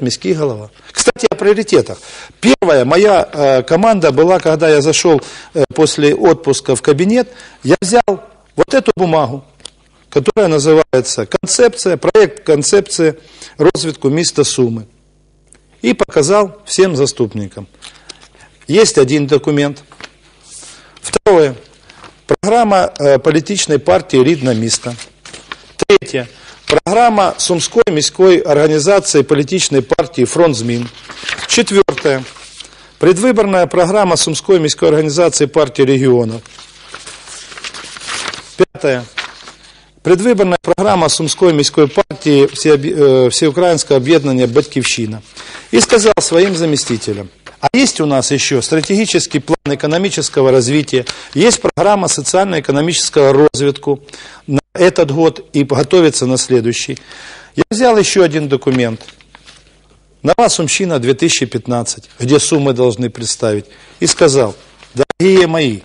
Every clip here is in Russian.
міський голова. Кстати, о приоритетах. Первая моя э, команда была, когда я зашел э, после отпуска в кабинет, я взял вот эту бумагу, которая называется «Концепция», проект концепции розвитку міста Сумы. И показал всем заступникам. Есть один документ. Второе. Программа э, політичної партії «Рідне місто». Третє. Программа Сумской міської организации політичної партии «Фронт змін». Четвертое. Предвыборная программа Сумской міської организации партии регионов. Пятое. Предвыборная программа Сумской міської партии э, Всеукраинского объединения «Батьківщина». И сказал своим заместителям, а есть у нас еще стратегический план экономического развития, есть программа социально-экономического развитку на этот год и готовится на следующий. Я взял еще один документ. Нова Сумщина 2015, где суммы должны представить. И сказал, дорогие мои,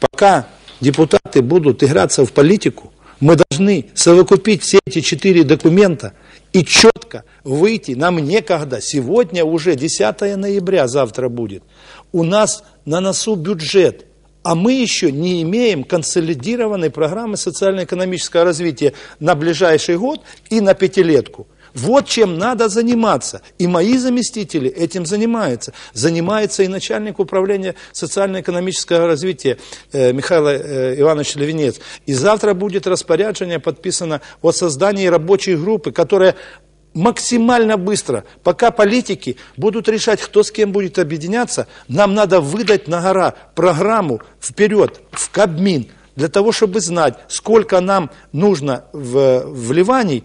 пока депутаты будут играться в политику, мы должны совокупить все эти четыре документа и четко выйти. Нам некогда. Сегодня уже 10 ноября, завтра будет. У нас на носу бюджет. А мы еще не имеем консолидированной программы социально-экономического развития на ближайший год и на пятилетку. Вот чем надо заниматься. И мои заместители этим занимаются. Занимается и начальник управления социально-экономического развития э, Михаил э, Иванович Левинец. И завтра будет распоряжение подписано о создании рабочей группы, которая максимально быстро, пока политики будут решать, кто с кем будет объединяться, нам надо выдать на гора программу вперед, в Кабмин, для того, чтобы знать, сколько нам нужно в вливаний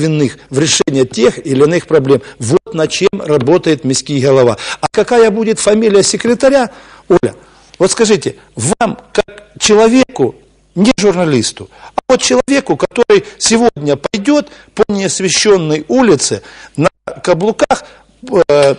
государственных в решение тех или иных проблем. Вот над чем работает міський голова. А какая будет фамилия секретаря, Оля, вот скажите, вам, как человеку, не журналисту, а вот человеку, который сегодня пойдет по неосвещенной улице на каблуках, э,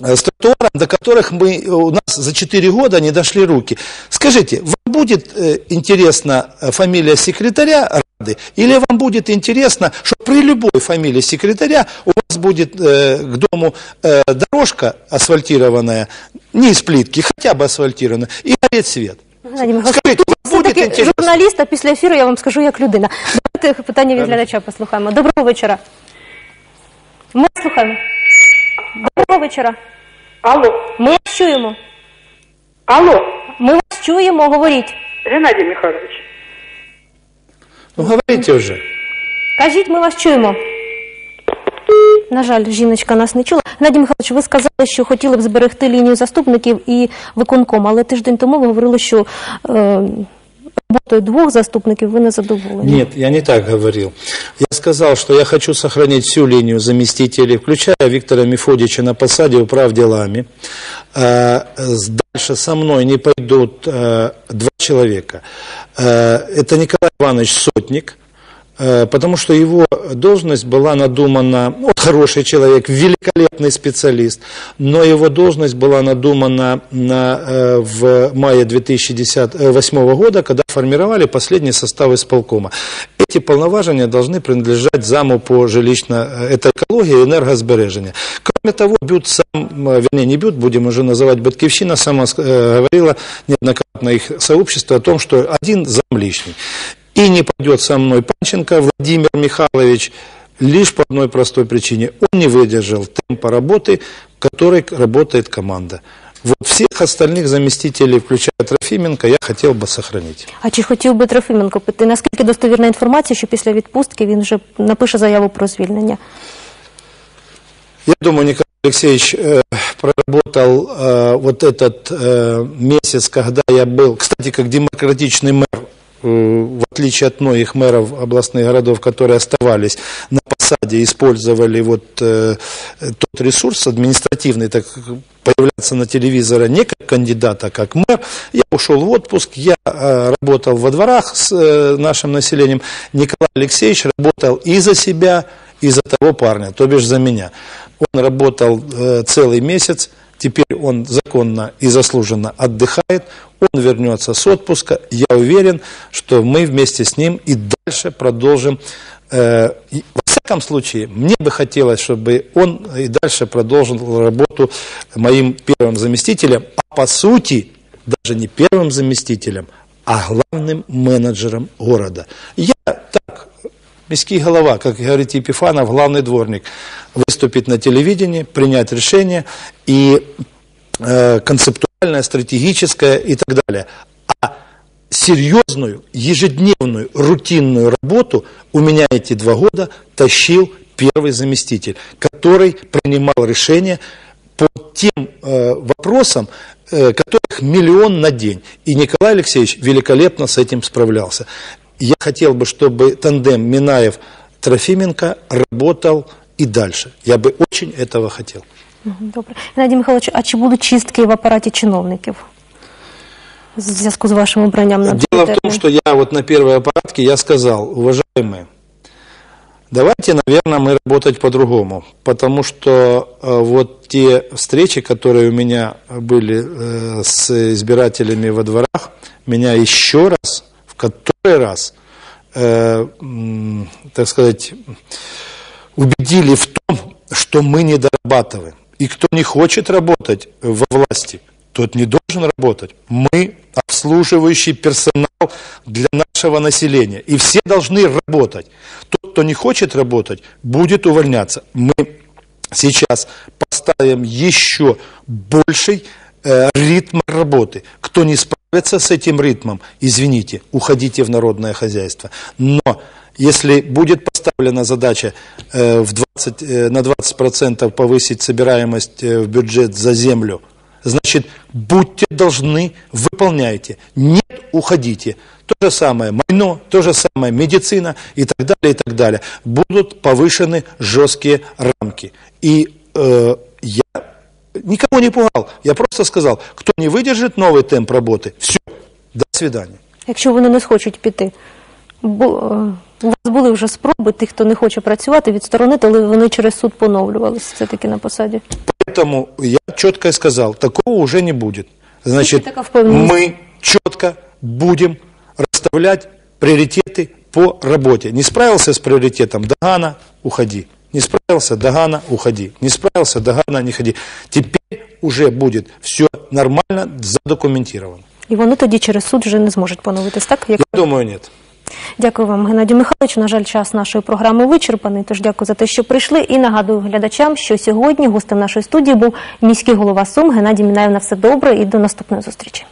с тротуаром, до которых мы, у нас за 4 года не дошли руки. Скажите, вам будет э, интересна фамилия секретаря Рады, или вам будет интересно, что при любой фамилии секретаря у вас будет э, к дому э, дорожка асфальтированная, не из плитки, хотя бы асфальтированная, и горит свет? Скажіть, все-таки журналіст, а після ефіру я вам скажу як людина. Давайте питання від глядача послухаємо. Доброго вечора. Ми слухаємо. Доброго вечора. Алло. Ми вас чуємо. Алло. Ми вас чуємо, говоріть. Геннадій Михайлович. Ну, говорите вже. Кажіть, ми вас чуємо. На жаль, жіночка нас не чула. Геннадій Михайлович, ви сказали, що хотіли б зберегти лінію заступників і виконком, але тиждень тому ви говорили, що е, роботою двух заступників ви не задоволені. Нет, я не так говорил. Я сказал, что я хочу сохранить всю линию заместителей, включая Виктора Мефодича на посаде управ делами. Дальше со мной не пойдут два человека. Это Николай Иванович Сотник, потому что его должность была надумана, ну, он хороший человек, великолепный специалист, но его должность была надумана на, э, в мае 2008 года, когда формировали последний состав исполкома. Эти полноважения должны принадлежать заму по жилищно, э, это экология и энергосбережения. Кроме того, Бют сам, э, вернее не Бют, будем уже называть Батькивщина, сама э, говорила неоднократно их сообщество о том, что один зам лишний. И не пойдет со мной Панченко Владимир Михайлович лишь по одной простой причине. Он не выдержал темпа работы, которой работает команда. Вот всех остальных заместителей, включая Трофименко, я хотел бы сохранить. А чи хотів би Трофименко піти? Наскільки достовірна інформація, що після відпустки він вже напише заяву про звільнення? Я думаю, Николай Алексеевич э, проработал э, вот этот э, месяц, когда я был, кстати, как демократичный мэр, э, в отличие от многих мэров областных городов, которые оставались на посаде, использовали вот э, тот ресурс административный, так появляться на телевизоре не как кандидат, а как мэр. Я ушел в отпуск, я э, работал во дворах с э, нашим населением. Николай Алексеевич работал и за себя, и за того парня, то бишь за меня. Он работал э, целый месяц, теперь он законно и заслуженно отдыхает, он вернется с отпуска. Я уверен, что мы вместе с ним и дальше продолжим Э, во всяком случае, мне бы хотелось, чтобы он и дальше продолжил работу моим первым заместителем, а по сути, даже не первым заместителем, а главным менеджером города. Я так, міський голова, как говорит Епифанов, главный дворник, выступить на телевидении, принять решение и э, концептуальное, стратегическое и так далее. А серьезную, ежедневную, рутинную работу у меня эти два года тащил первый заместитель, который принимал решения по тем э, вопросам, э, которых миллион на день. И Николай Алексеевич великолепно с этим справлялся. Я хотел бы, чтобы тандем Минаев-Трофименко работал и дальше. Я бы очень этого хотел. Мгм, Добре. Геннадій Михайлович, а чи будуть чистки в апараті чиновників? В зв'язку з вашим обранням на цей Дело в термін? том, что я вот на первой аппаратке я сказал, уважаемые, давайте, наверное, мы работать по-другому, потому что э, вот те встречи, которые у меня были э, с избирателями во дворах, меня еще раз, в который раз, э, м, так сказать, убедили в том, что мы не дорабатываем. И кто не хочет работать во власти, тот не должен работать. Мы обслуживающий персонал для нашего населения. И все должны работать. Тот, кто не хочет работать, будет увольняться. Мы сейчас поставим еще больший э, ритм работы. Кто не справится с этим ритмом, извините, уходите в народное хозяйство. Но если будет поставлена задача э, в 20, э, на 20% повысить собираемость э, в бюджет за землю, значит, будьте должны, выполняйте. Нет, уходите. То же самое майно, то же самое медицина и так далее, и так далее. Будут повышены жесткие рамки. И э, я никого не пугал. Я просто сказал, кто не выдержит новый темп работы, все, до свидания. Якщо вони не схочуть піти. Бо, у вас були вже спроби тих, хто не хоче працювати, відсторонити, але вони через суд поновлювалися все-таки на посаді. Поэтому я четко и сказал, такого уже не будет. Значит, Сколько таков впевненість? мы четко будем расставлять приоритеты по работе. Не справился с приоритетом Дагана, уходи. Не справился Дагана, уходи. Не справился Дагана, не ходи. Теперь уже будет все нормально задокументировано. І вони тоді через суд вже не зможуть поновитись, так? Як... Я думаю, нет. Дякую вам, Геннадію Михайловичу. На жаль, час нашої програми вичерпаний. Тож дякую за те, що прийшли. І нагадую глядачам, що сьогодні гостем нашої студії був міський голова Сум Геннадій Мінаєв. На все добре і до наступної зустрічі.